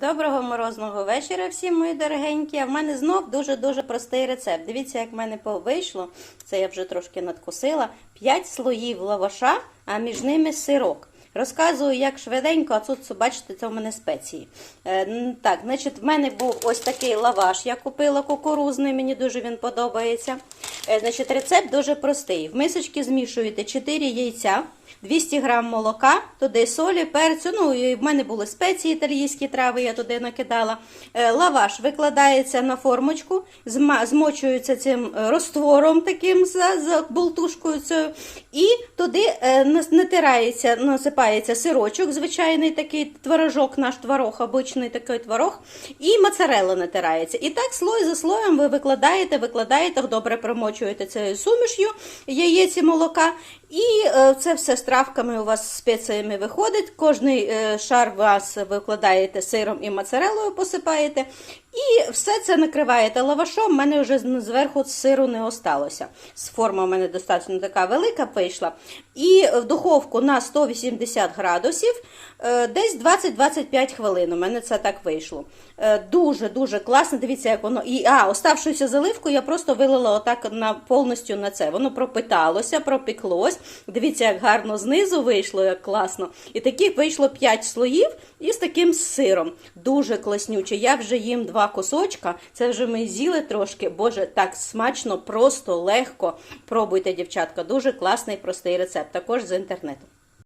Доброго морозного вечора всім, мої дорогенькі. А в мене знов дуже-дуже простий рецепт. Дивіться, як в мене вийшло. Це я вже трошки надкусила. 5 слоїв лаваша, а між ними сирок. Розказую, як швиденько, а тут, бачите, це в мене спеції. Е, так, значить, в мене був ось такий лаваш, я купила кукурузний, мені дуже він подобається. Е, значить, рецепт дуже простий. В мисочки змішуєте 4 яйця, 200 грам молока, туди солі, перцю. Ну, і в мене були спеції італійські трави, я туди накидала. Е, Лаваш викладається на формочку, змочується цим е, розтвором таким за, за болтушкою цією. І туди е, натирається, насипається сирочок, звичайний такий творожок, наш творог, обичний такий творог, і моцарелла натирається. І так слой за слоєм ви викладаєте, викладаєте, добре промочуєте цією суміш'ю яєць і молока. І е, це все з травками у вас спеціями виходить. Кожний е, шар вас викладаєте сиром і моцарелою посипаєте. І все це накриваєте лавашом. У мене вже зверху сиру не осталося. Форма у мене достатньо така велика вийшла. І в духовку на 180 градусів е, десь 20-25 хвилин. У мене це так вийшло. Е, Дуже дуже класно. Дивіться, як воно. І а, оставшуюся заливку я просто вилила отак на повністю на це. Воно пропиталося, пропеклось. Дивіться, як гарно знизу вийшло, як класно. І таких вийшло 5 слоїв із таким сиром. Дуже класнюче. Я вже їм два кусочка. Це вже ми з'їли трошки. Боже, так смачно, просто легко. Пробуйте, дівчатка. Дуже класний простий рецепт. Також з інтернету.